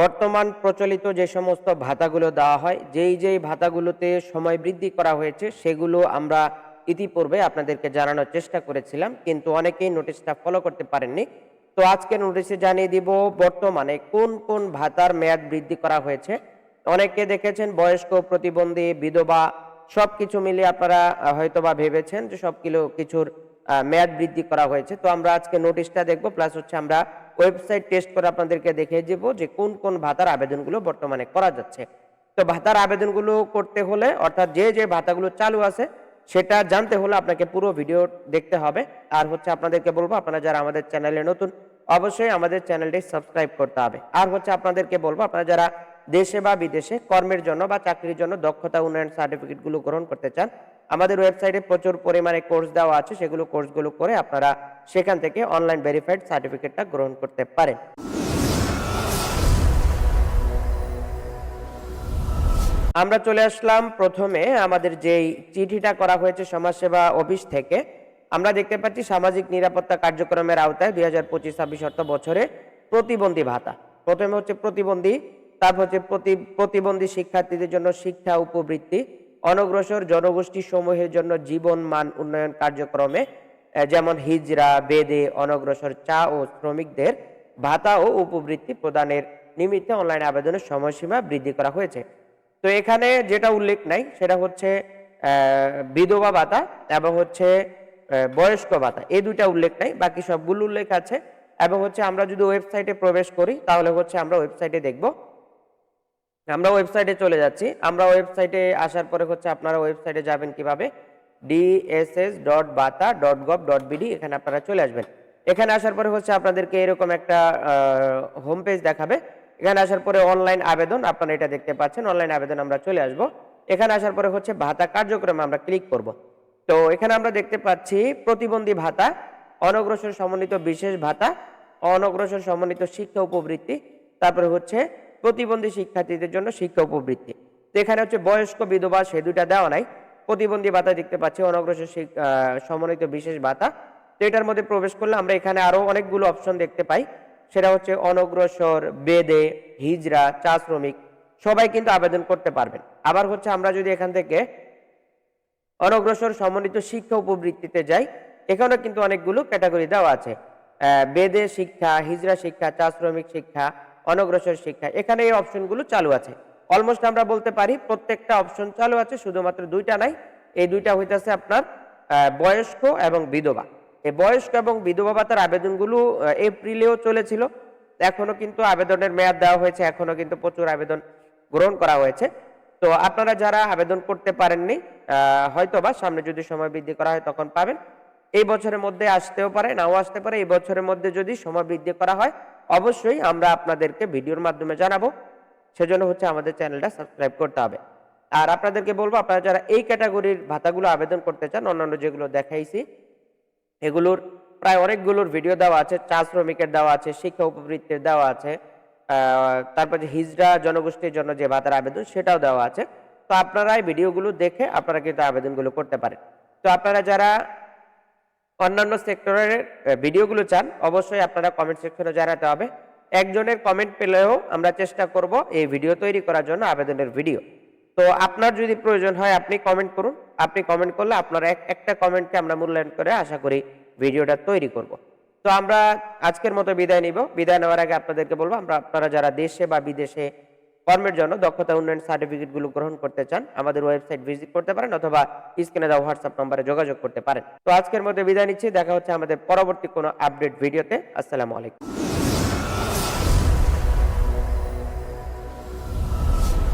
বর্তমান প্রচলিত যে সমস্ত ভাতাগুলো দেওয়া হয় যেই যেই ভাতাগুলোতে সময় বৃদ্ধি করা হয়েছে সেগুলো আমরা ইতিপূর্বে আপনাদেরকে জানানোর চেষ্টা করেছিলাম কিন্তু অনেকেই নোটিশটা ফলো করতে পারেননি। তো আজকে নোটিশে জানিয়ে দিব বর্তমানে কোন কোন ভাতার মেয়াদ বৃদ্ধি করা হয়েছে? অনেকে দেখেছেন বয়স্ক প্রতিবন্ধী বিধবা সবকিছু মিলিয়ে আপনারা আহ, হয়তোবা ভেবেছেন যে সব কিলো কিছুর মেয়াদ বৃদ্ধি করা হয়েছে। তো আমরা আজকে নোটিশটা দেখব প্লাস হচ্ছে আমরা ওয়েবসাইট টেস্ট করে আপনাদেরকে দেখিয়ে দেবো যে কোন কোন ভাতার আবেদনগুলো বর্তমানে করা যাচ্ছে। তো ভাতার আবেদনগুলো করতে হলে, অর্থাৎ যে যে ভাতাগুলো চালু আছে, সেটা জানতে হলে আপনাকে পুরো ভিডিও দেখতে হবে। আর হচ্ছে আপনাদেরকে বলব, আপনারা যারা আমাদের চ্যানেলে নতুন, অবশ্যই আমাদের চ্যানেলটি সাবস্ক্রাইব করতে হবে। আর হচ্ছে আপনাদেরকে বলব, আপনারা যারা দেশে বা বিদেশে কর্মের জন্য বা চাকরির জন্য দক্ষতা উন্নয়ন সার্টিফিকেটগুলো গ্রহণ করতে চান, আমাদের ওয়েবসাইটে প্রচুর পরিমাণে কোর্স দেওয়া আছে, সেগুলো কোর্সগুলো করে আপনারা সেখান থেকে অনলাইন ভেরিফাইড সার্টিফিকেটটা গ্রহণ করতে পারেন। আমরা চলে আসলাম প্রথমে আমাদের যেই চিঠিটা করা হয়েছে সমাজসেবা অফিস থেকে। আমরা দেখতে পাচ্ছি সামাজিক নিরাপত্তা কার্যক্রমের আওতায় দুই হাজার পঁচিশ ছাব্বিশ অর্থ বছরে প্রতিবন্ধী ভাতা। প্রথমে হচ্ছে প্রতিবন্ধী তারপর হচ্ছে প্রতি, প্রতিবন্ধী শিক্ষার্থীদের জন্য শিক্ষা উপবৃত্তি, অনগ্রসর জনগোষ্ঠী সমূহের জন্য জীবন মান উন্নয়ন কার্যক্রমে যেমন হিজরা বেদে, অনগ্রসর চা ও শ্রমিকদের ভাতা ও উপবৃত্তি প্রদানের নিমিত্তে অনলাইন আবেদনের সময়সীমা বৃদ্ধি করা হয়েছে। তো এখানে যেটা উল্লেখ নাই, সেটা হচ্ছে বিধবা ভাতা এবং হচ্ছে বয়স্ক ভাতা। এই দুইটা উল্লেখ নাই, বাকি সবগুলো উল্লেখ আছে। এবং হচ্ছে আমরা যদি ওয়েবসাইটে প্রবেশ করি, তাহলে হচ্ছে আমরা ওয়েবসাইটে দেখব আমরা ওয়েবসাইটে চলে যাচ্ছি। আমরা ওয়েবসাইটে আসার পরে হচ্ছে আপনারা ওয়েবসাইটে যাবেন কীভাবে? DSS dot bhata dot gov dot BD এখানে আপনারা চলে আসবেন। এখানে আসার পরে হচ্ছে আপনাদেরকে এরকম একটা হোম পেজ দেখাবে। এখানে আসার পরে অনলাইন আবেদন, আপনারা এটা দেখতে পাচ্ছেন। অনলাইন আবেদন আমরা চলে আসব। এখানে আসার পরে হচ্ছে ভাতা কার্যক্রমে আমরা ক্লিক করব। তো এখানে আমরা দেখতে পাচ্ছি প্রতিবন্ধী ভাতা, অনগ্রসর সমন্বিত বিশেষ ভাতা, অনগ্রসর সমন্বিত শিক্ষা উপবৃত্তি, তারপরে হচ্ছে প্রতিবন্ধী শিক্ষার্থীদের জন্য শিক্ষা উপবৃত্তি। তো এখানে হচ্ছে বয়স্ক বিধবা সে দুইটা দেওয়া নাই। প্রতিবন্ধী ভাতা দেখতে পাচ্ছি, অনগ্রসর সমন্বিত বিশেষ ভাতা। তো এটার মধ্যে প্রবেশ করলে আমরা এখানে আরও অনেকগুলো অপশন দেখতে পাই। সেটা হচ্ছে অনগ্রসর, বেদে হিজরা চা শ্রমিক, সবাই কিন্তু আবেদন করতে পারবেন। আবার হচ্ছে আমরা যদি এখান থেকে অনগ্রসর, সমন্বিত শিক্ষা উপবৃত্তিতে যাই, এখানেও কিন্তু অনেকগুলো ক্যাটাগরি দেওয়া আছে। বেদে শিক্ষা হিজরা শিক্ষা, চা শ্রমিক শিক্ষা অনগ্রসর শিক্ষা। এখানে এই অপশনগুলো চালু আছে। অলমোস্ট আমরা বলতে পারি প্রত্যেকটা অপশন চালু আছে, শুধুমাত্র দুইটা নাই। এই দুইটা হইতেছে আপনার বয়স্ক এবং বিধবা। এই বয়স্ক এবং বিধবা ভাতার আবেদনগুলো এপ্রিলেও চলেছিল। এখনও কিন্তু আবেদনের মেয়াদ দেওয়া হয়েছে, এখনও কিন্তু প্রচুর আবেদন গ্রহণ করা হয়েছে। তো আপনারা যারা আবেদন করতে পারেননি হয়তোবা সামনে যদি সময় বৃদ্ধি করা হয় তখন পাবেন। এই বছরের মধ্যে আসতেও পারে, নাও আসতে পারে। এই বছরের মধ্যে যদি সময় বৃদ্ধি করা হয় অবশ্যই আমরা আপনাদেরকে ভিডিওর মাধ্যমে জানাব। সেজন্য হচ্ছে আমাদের চ্যানেলটা সাবস্ক্রাইব করতে হবে। আর আপনাদেরকে বলব, আপনারা যারা এই ক্যাটাগরির ভাতাগুলো আবেদন করতে চান, অন্যান্য যেগুলো দেখাইছি, এগুলোর প্রায় অনেকগুলোর ভিডিও দেওয়া আছে, চা শ্রমিকের দেওয়া আছে, শিক্ষা উপবৃত্তির দেওয়া আছে তারপর যে হিজড়া জনগোষ্ঠীর জন্য যে ভাতার আবেদন, সেটাও দেওয়া আছে। তো আপনারা এই ভিডিওগুলো দেখে আপনারা কিন্তু আবেদনগুলো করতে পারেন। তো আপনারা যারা অন্যান্য সেক্টরের ভিডিওগুলো চান, অবশ্যই আপনারা কমেন্ট সেকশনে জানাতে হবে। একজনের কমেন্ট পেলেও আমরা চেষ্টা করব এই ভিডিও তৈরি করার জন্য আবেদনের ভিডিও তো আপনার যদি প্রয়োজন হয়, আপনি কমেন্ট করুন। আপনি কমেন্ট করলে আপনার এক, একটা কমেন্টকে আমরা মূল্যায়ন করে আশা করি ভিডিওটা তৈরি করব। তো আমরা আজকের মতো বিদায় নিব। বিদায় নেওয়ার আগে আপনাদেরকে বলব, আমরা, আপনারা যারা দেশে বা বিদেশে কর্মের জন্য দক্ষতা উন্নয়ন সার্টিফিকেটগুলো গ্রহণ করতে চান, আমাদের ওয়েবসাইট ভিজিট করতে পারেন অথবা স্ক্রিনে দেওয়া হোয়াটসঅ্যাপ নম্বরে যোগাযোগ করতে পারেন। তো আজকের মধ্যে বিদায় নিচ্ছি, দেখা হচ্ছে আমাদের পরবর্তী কোনো আপডেট ভিডিওতে আসসালামু আলাইকুম।